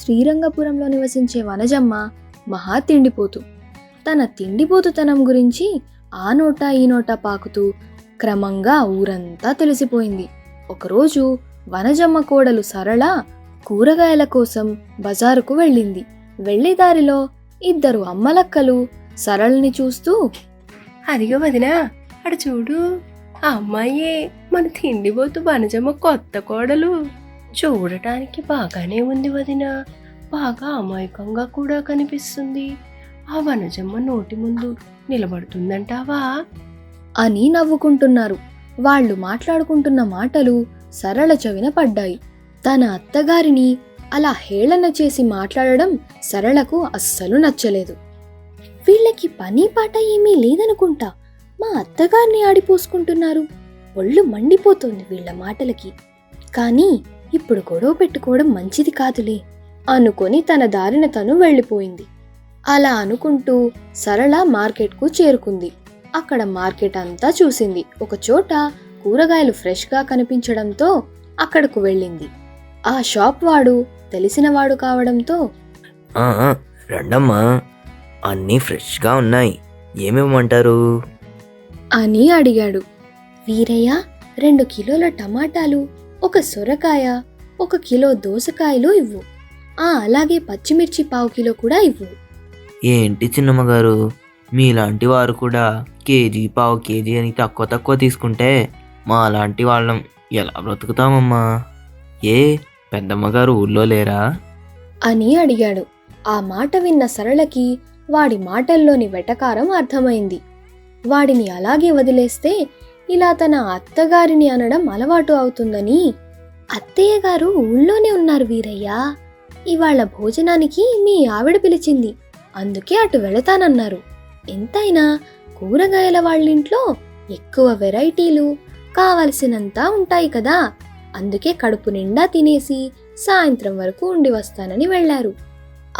శ్రీరంగపురంలో నివసించే వనజమ్మ మహా తిండిపోతు తన తిండిపోతుతనం గురించి ఆ నోట ఈ నోట పాకుతూ క్రమంగా ఊరంతా తెలిసిపోయింది. ఒకరోజు వనజమ్మ కోడలు సరళ కూరగాయల కోసం బజారుకు వెళ్ళింది. వెళ్ళే దారిలో ఇద్దరు అమ్మలక్కలు సరళని చూస్తూ అదిగో వదినా అడు చూడు. ఆ అమ్మాయే మన తిండిపోతు వనజమ్మ కొత్త కోడలు. చూడటానికి బాగానే ఉంది వదిన. బాగా అమాయకంగా కూడా కనిపిస్తుంది. ఆ వనజమ్మ నోటి ముందు నిలబడుతుందంటావా? అని నవ్వుకుంటున్నారు. వాళ్ళు మాట్లాడుకుంటున్న మాటలు సరళ చెవిన పడ్డాయి. తన అత్తగారిని అలా హేళన చేసి మాట్లాడడం సరళకు అస్సలు నచ్చలేదు. వీళ్ళకి పని పాట ఏమీ లేదనుకుంటా. మా అత్తగారిని ఆడిపోసుకుంటున్నారు. ఒళ్ళు మండిపోతోంది వీళ్ళ మాటలకి. కానీ ఇప్పుడు గొడవ పెట్టుకోవడం మంచిది కాదులే అనుకొని తన దారిన తను వెళ్ళిపోయింది. అలా అనుకుంటూ సరళ మార్కెట్కు చేరుకుంది. అక్కడ మార్కెట్ అంతా చూసింది. ఒక చోట కూరగాయలు ఫ్రెష్గా కనిపించడంతో అక్కడకు వెళ్ళింది. ఆ షాప్ వాడు తెలిసినవాడు కావడంతో రండమ్మా. అన్నీ ఫ్రెష్గా ఉన్నాయి. ఏమివ్వమంటారు? అని అడిగాడు. వీరయ్య రెండు కిలోల టమాటాలు ఒక సొరకాయ ఒక కిలో దోసకాయలు ఇవ్వు. ఆ అలాగే పచ్చిమిర్చి పావు కిలో కూడా ఇవ్వు. ఏంటి చిన్నమ్మ గారు మీలాంటి వారు కూడా కేజీ పావు కేజీ అని తక్కువ తక్కువ తీసుకుంటే మా లాంటి వాళ్ళం ఎలా బ్రతుకుతామమ్మా? ఏ పెద్దమ్మ గారు ఊళ్ళో లేరా? అని అడిగాడు. ఆ మాట విన్న సరళకి వాడి మాటల్లోని వెటకారం అర్థమైంది. వాడిని అలాగే వదిలేస్తే ఇలా తన అత్తగారిని అనడం అలవాటు అవుతుందని అత్తయ్య గారు ఊళ్ళోనే ఉన్నారు వీరయ్య. ఇవాళ భోజనానికి మీ ఆవిడ పిలిచింది. అందుకే అటు వెళతానన్నారు. ఎంతైనా కూరగాయల వాళ్ళింట్లో ఎక్కువ వెరైటీలు కావలసినంత ఉంటాయి కదా. అందుకే కడుపు నిండా తినేసి సాయంత్రం వరకు ఉండి వస్తానని వెళ్ళారు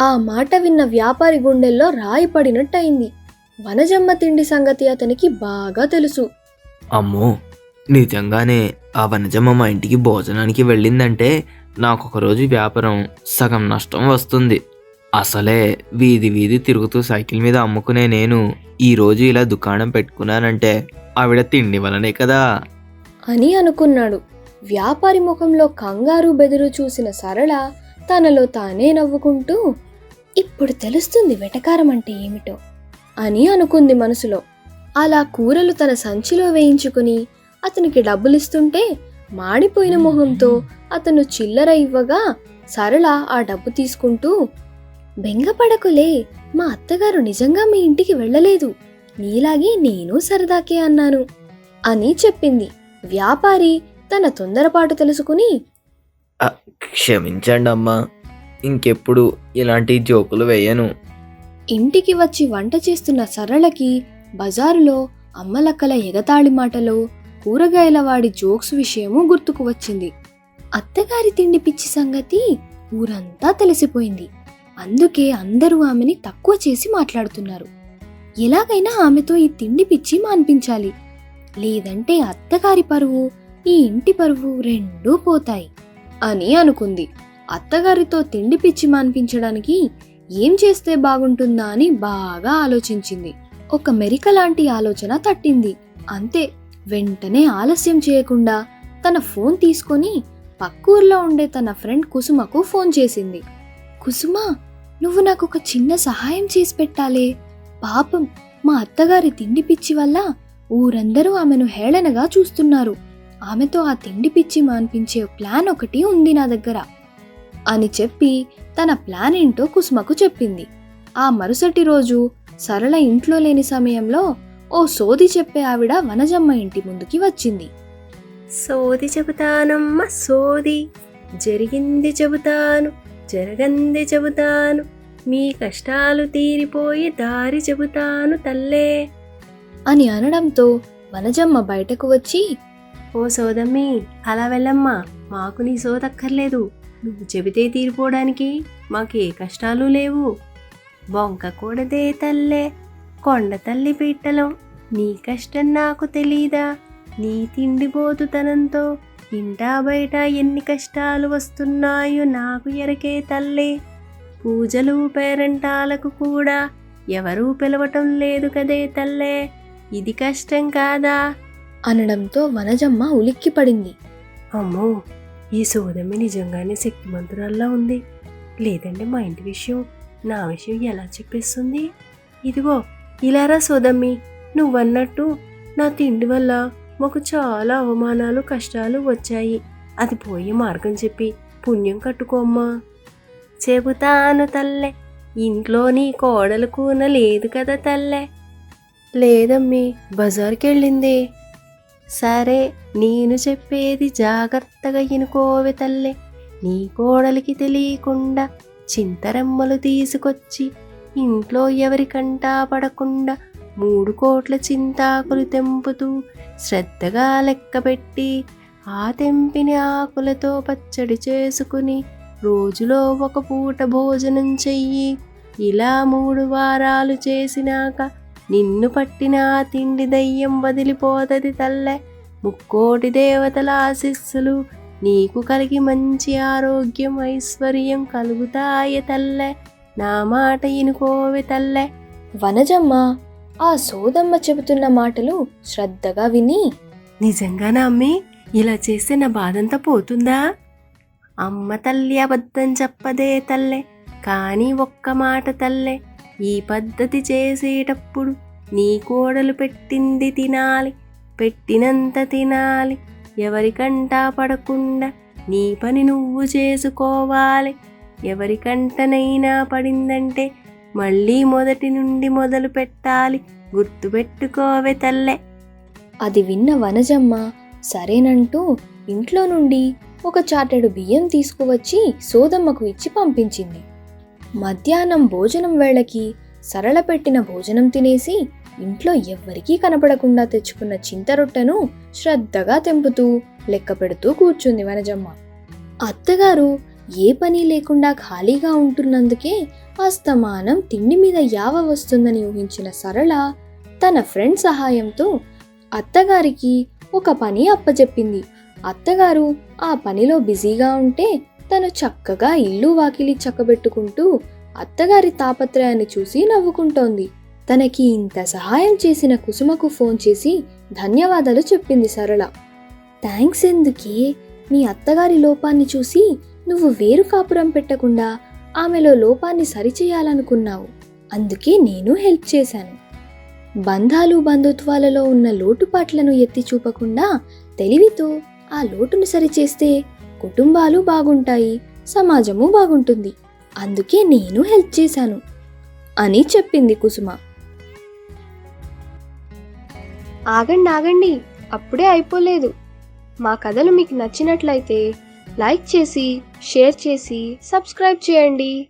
ఆ మాట విన్న వ్యాపారి గుండెల్లో రాయి పడినట్టయింది. వనజమ్మ తిండి సంగతి అతనికి బాగా తెలుసు. అమ్మో నిజంగానే ఆ వనజమ్మ మా ఇంటికి భోజనానికి వెళ్ళిందంటే నాకు ఒక రోజు వ్యాపారం సగం నష్టం వస్తుంది. అసలే వీధి వీధి తిరుగుతూ సైకిల్ మీద అమ్ముకునే నేను ఈరోజు ఇలా దుకాణం పెట్టుకున్నానంటే ఆవిడ తిండి వలనే కదా. అని అనుకున్నాడు. వ్యాపారి ముఖంలో కంగారు బెదురు చూసిన సరళ తనలో తానే నవ్వుకుంటూ ఇప్పుడు తెలుస్తుంది వెటకారం అంటే ఏమిటో అని అనుకుంది మనసులో. అలా కూరలు తన సంచిలో వేయించుకుని అతనికి డబ్బులిస్తుంటే మాడిపోయిన మొహంతో అతను చిల్లర ఇవ్వగా సరళ ఆ డబ్బు తీసుకుంటూ బెంగపడకులే మా అత్తగారు నిజంగా మీ ఇంటికి వెళ్ళలేదు. నీలాగే నేను సరదాకే అన్నాను అని చెప్పింది. వ్యాపారి తన తొందరపాటు తెలుసుకుని క్షమించండి అమ్మా ఇంకెప్పుడు ఇలాంటి జోకులు వేయను. ఇంటికి వచ్చి వంట చేస్తున్న సరళకి బజారులో అమ్మలక్కల ఎగతాళి మాటలో కూరగాయల వాడి జోక్స్ విషయము గుర్తుకు వచ్చింది. అత్తగారి తిండి పిచ్చి సంగతి ఊరంతా తెలిసిపోయింది. అందుకే అందరూ ఆమెని తక్కువ చేసి మాట్లాడుతున్నారు. ఎలాగైనా ఆమెతో ఈ తిండి పిచ్చి మాన్పించాలి. లేదంటే అత్తగారి పరువు ఈ ఇంటి పరువు రెండూ పోతాయి అని అనుకుంది. అత్తగారితో తిండి పిచ్చి మాన్పించడానికి ఏం చేస్తే బాగుంటుందా అని బాగా ఆలోచించింది. ఒక మెరిక లాంటి ఆలోచన తట్టింది. అంతే వెంటనే ఆలస్యం చేయకుండా తన ఫోన్ తీసుకొని పక్కూర్లో ఉండే తన ఫ్రెండ్ కుసుమకు ఫోన్ చేసింది. కుసుమ నువ్వు నాకు ఒక చిన్న సహాయం చేసి పెట్టాలే. పాపం మా అత్తగారి తిండి పిచ్చి వల్ల ఊరందరూ ఆమెను హేళనగా చూస్తున్నారు. ఆమెతో ఆ తిండి పిచ్చి మాన్పించే ప్లాన్ ఒకటి ఉంది నా దగ్గర అని చెప్పి తన ప్లాన్ ఏంటో కుసుమకు చెప్పింది. ఆ మరుసటి రోజు సరళ ఇంట్లో లేని సమయంలో ఓ సోది చెప్పే ఆవిడ వనజమ్మ ఇంటి ముందుకి వచ్చింది. సోది చెబుతానమ్మ సోది జరిగింది చెబుతాను జరగంది చెబుతాను మీ కష్టాలు తీరిపోయి దారి చెబుతాను తల్లే. అని అనడంతో వనజమ్మ బయటకు వచ్చి ఓ సోదమ్మి అలా వెళ్ళమ్మా మాకు నీ సోదక్కర్లేదు. నువ్వు చెబితే తీరిపోవడానికి మాకే కష్టాలు లేవు. బొంక కూడదే తల్లే కొండ తల్లి పీట్టలం నీ కష్టం నాకు తెలీదా? నీ తిండిపోతుతనంతో ఇంటా బయట ఎన్ని కష్టాలు వస్తున్నాయో నాకు ఎరకే తల్లే. పూజలు పేరంటాలకు కూడా ఎవరూ పిలవటం లేదు కదే తల్లే. ఇది కష్టం కాదా? అనడంతో వనజమ్మ ఉలిక్కిపడింది. అమ్మో ఈ సోదమి నిజంగానే శక్తిమంతురాల్లా ఉంది. లేదంటే మా ఇంటి విషయం నా విషయం ఎలా చెప్పేస్తుంది? ఇదిగో ఇలారా సోదమ్మి నువ్వన్నట్టు నా తిండి వల్ల మాకు చాలా అవమానాలు కష్టాలు వచ్చాయి. అది పోయే మార్గం చెప్పి పుణ్యం కట్టుకోమ్మా చెబుతాను తల్లే ఇంట్లో నీ కోడలు కూన లేదు కదా తల్లే. లేదమ్మి బజార్కి వెళ్ళింది సరే నేను చెప్పేది జాగ్రత్తగా ఇనుకోవే తల్లే నీ కోడలికి తెలియకుండా చింతరెమ్మలు తీసుకొచ్చి ఇంట్లో ఎవరికంటా పడకుండా మూడు కోట్ల చింతాకులు తెంపుతూ శ్రద్ధగా లెక్కపెట్టి ఆ తెంపిన ఆకులతో పచ్చడి చేసుకుని రోజులో ఒక పూట భోజనం చెయ్యి. ఇలా మూడు వారాలు చేసినాక నిన్ను పట్టిన ఆ తిండి దయ్యం వదిలిపోతది తల్లె. ముక్కోటి దేవతల ఆశిస్సులు నీకు కలిగి మంచి ఆరోగ్యం ఐశ్వర్యం కలుగుతాయ తల్లె. నా మాట ఇనుకోవే తల్లె. వనజమ్మ ఆ సోదమ్మ చెబుతున్న మాటలు శ్రద్ధగా విని. నిజంగానా అమ్మి ఇలా చేస్తే నా బాధంతా పోతుందా? అమ్మ తల్లి అబద్ధం చెప్పదే తల్లే. కానీ ఒక్క మాట తల్లే. ఈ పద్ధతి చేసేటప్పుడు నీ కోడలు పెట్టింది తినాలి. పెట్టినంత తినాలి. ఎవరికంట పడకుండా నీ పని నువ్వు చేసుకోవాలి. ఎవరికంటనైనా పడిందంటే మళ్ళీ మొదటి నుండి మొదలు పెట్టాలి. గుర్తుపెట్టుకోవే తల్లే. అది విన్న వనజమ్మ సరేనంటూ ఇంట్లో నుండి ఒక చాటెడు బియ్యం తీసుకువచ్చి సోదమ్మకు ఇచ్చి పంపించింది. మధ్యాహ్నం భోజనం వేళకి సరళ పెట్టిన భోజనం తినేసి ఇంట్లో ఎవ్వరికీ కనపడకుండా తెచ్చుకున్న చింతరొట్టెను శ్రద్ధగా తెంపుతూ లెక్క పెడుతూ కూర్చుంది వనజమ్మ. అత్తగారు ఏ పని లేకుండా ఖాళీగా ఉంటున్నందుకే అస్తమానం తిండి మీద యావ వస్తుందని ఊహించిన సరళ తన ఫ్రెండ్ సహాయంతో అత్తగారికి ఒక పని అప్పచెప్పింది అత్తగారు ఆ పనిలో బిజీగా ఉంటే తను చక్కగా ఇల్లు వాకిలి చక్కబెట్టుకుంటూ అత్తగారి తాపత్రయాన్ని చూసి నవ్వుకుంటోంది. తనకి ఇంత సహాయం చేసిన కుసుమకు ఫోన్ చేసి ధన్యవాదాలు చెప్పింది సరళ. థ్యాంక్స్ ఎందుకే? మీ అత్తగారి లోపాన్ని చూసి నువ్వు వేరు కాపురం పెట్టకుండా ఆమెలో లోపాన్ని సరిచేయాలనుకున్నావు. అందుకే నేను హెల్ప్ చేశాను. బంధాలు బంధుత్వాలలో ఉన్న లోటుపాట్లను ఎత్తి చూపకుండా తెలివితో ఆ లోటును సరిచేస్తే కుటుంబాలు బాగుంటాయి సమాజము బాగుంటుంది. అందుకే నేను హెల్ప్ చేశాను అని చెప్పింది కుసుమ. ఆగండి ఆగండి. అప్పుడే అయిపోలేదు. మా కథలు మీకు నచ్చినట్లయితే లైక్ చేసి షేర్ చేసి సబ్స్క్రైబ్ చేయండి.